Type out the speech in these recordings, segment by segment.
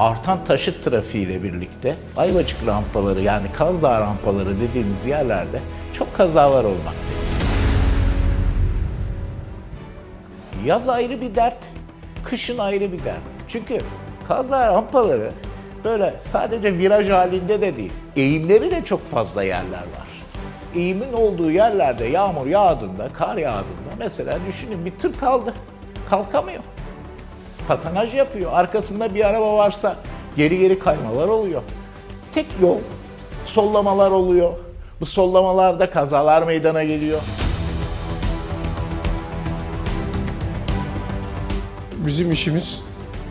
artan taşıt trafiğiyle birlikte Ayvacık rampaları yani Kazdağ rampaları dediğimiz yerlerde çok kazalar olmakta. Yaz ayrı bir dert, kışın ayrı bir dert. Çünkü Kazdağ rampaları böyle sadece viraj halinde de değil, eğimleri de çok fazla yerler var. Eğimin olduğu yerlerde yağmur yağdığında, kar yağdığında mesela düşünün bir tır kaldı, kalkamıyor. Patanaj yapıyor. Arkasında bir araba varsa geri geri kaymalar oluyor. Tek yol sollamalar oluyor. Bu sollamalarda kazalar meydana geliyor. Bizim işimiz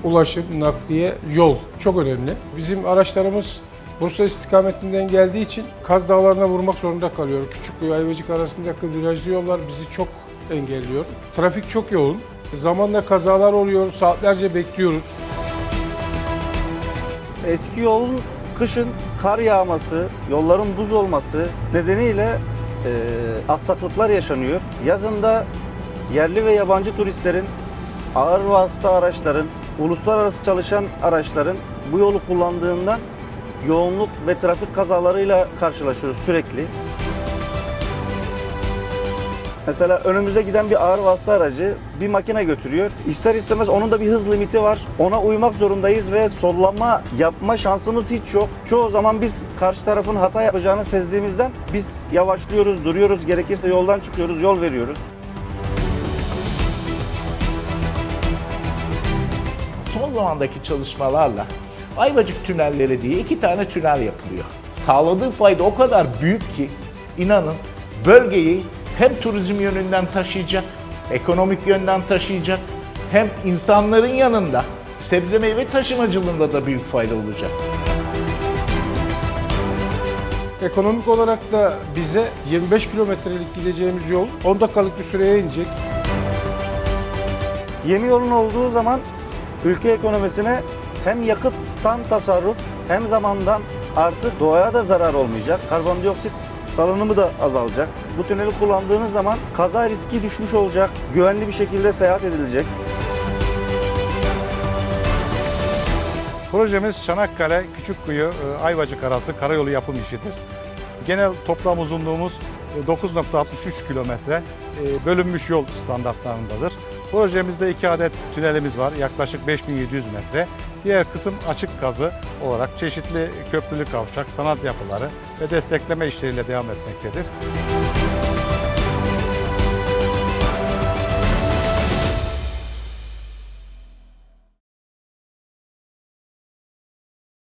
ulaşım, nakliye, yol çok önemli. Bizim araçlarımız Bursa istikametinden geldiği için Kaz Dağları'na vurmak zorunda kalıyor. Küçükkuyu Ayvacık arasındaki virajlı yollar bizi çok engelliyor. Trafik çok yoğun. Zamanla kazalar oluyor, saatlerce bekliyoruz. Eski yolun kışın kar yağması, yolların buz olması nedeniyle e, aksaklıklar yaşanıyor. Yazında yerli ve yabancı turistlerin, ağır vasıta araçların, uluslararası çalışan araçların bu yolu kullandığından yoğunluk ve trafik kazalarıyla karşılaşıyoruz sürekli. Mesela önümüze giden bir ağır vasıta aracı bir makine götürüyor. İster istemez onun da bir hız limiti var. Ona uymak zorundayız ve sollama yapma şansımız hiç yok. Çoğu zaman biz karşı tarafın hata yapacağını sezdiğimizden biz yavaşlıyoruz, duruyoruz. Gerekirse yoldan çıkıyoruz, yol veriyoruz. Son zamandaki çalışmalarla Ayvacık tünelleri diye iki tane tünel yapılıyor. Sağladığı fayda o kadar büyük ki inanın bölgeyi hem turizm yönünden taşıyacak, ekonomik yönden taşıyacak, hem insanların yanında sebze meyve taşımacılığında da büyük fayda olacak. Ekonomik olarak da bize 25 kilometrelik gideceğimiz yol 10 dakikalık bir süreye inecek. Yeni yolun olduğu zaman ülke ekonomisine hem yakıttan tasarruf hem zamandan artı doğaya da zarar olmayacak. Karbondioksit salınımı da azalacak. Bu tüneli kullandığınız zaman kaza riski düşmüş olacak. Güvenli bir şekilde seyahat edilecek. Projemiz Çanakkale Küçükkuyu e, Ayvacık arası karayolu yapım işidir. Genel toplam uzunluğumuz e, 9.63 kilometre e, bölünmüş yol standartlarındadır. Projemizde iki adet tünelimiz var yaklaşık 5700 metre. Diğer kısım açık kazı olarak çeşitli köprülü kavşak, sanat yapıları ve destekleme işleriyle devam etmektedir.